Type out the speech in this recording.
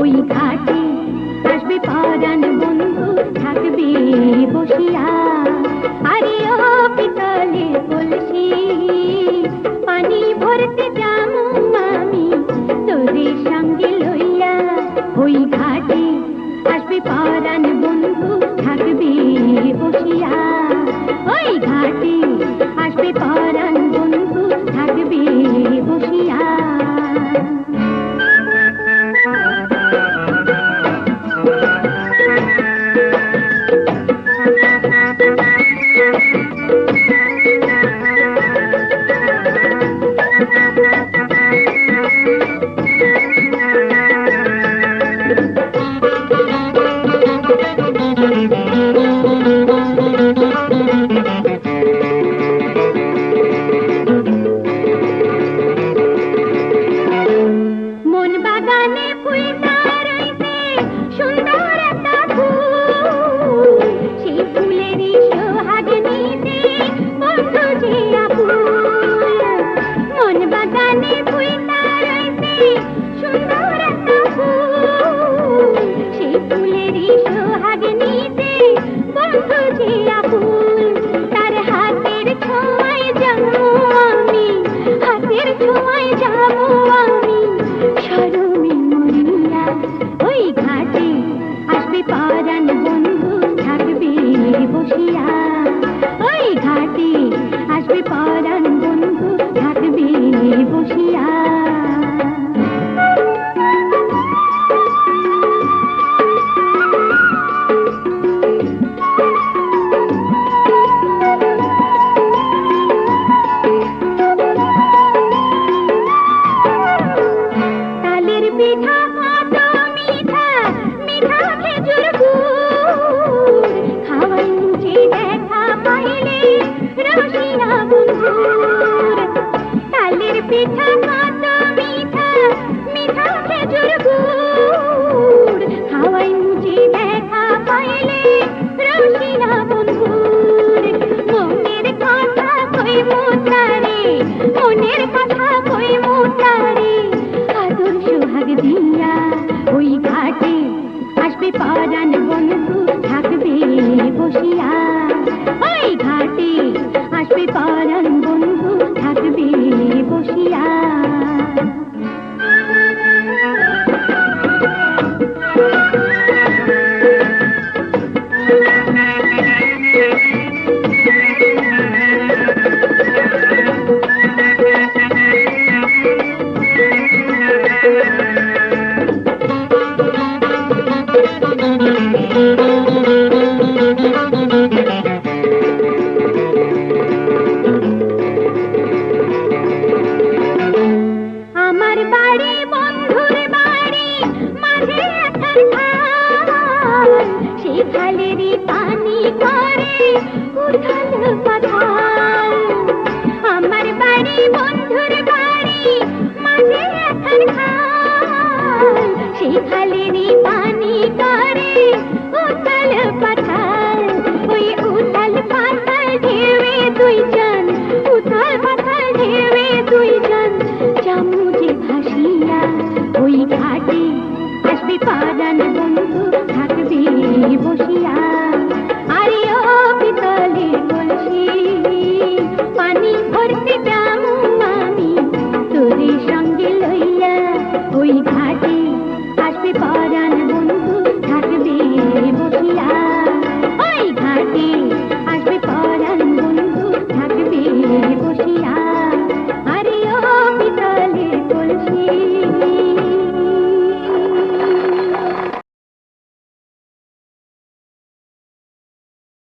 ওই ঘাটে আসবে পরাণ বন্ধু থাকবে বসিয়া। ছোঁয়ায় যাব আমি সরমে মরিয়া ওই ঘাটে আসবে পরাণ তালের পিঠা কত কথা কই মোতারে মনের কথা কই মোতারে আদর সোহাগ দিয়া ওই ঘাটে আসবে পারান উঠালেরি পানি করে উঠাল কোথাও ভাসিয়া ওই ঘাটে আসবে পাদান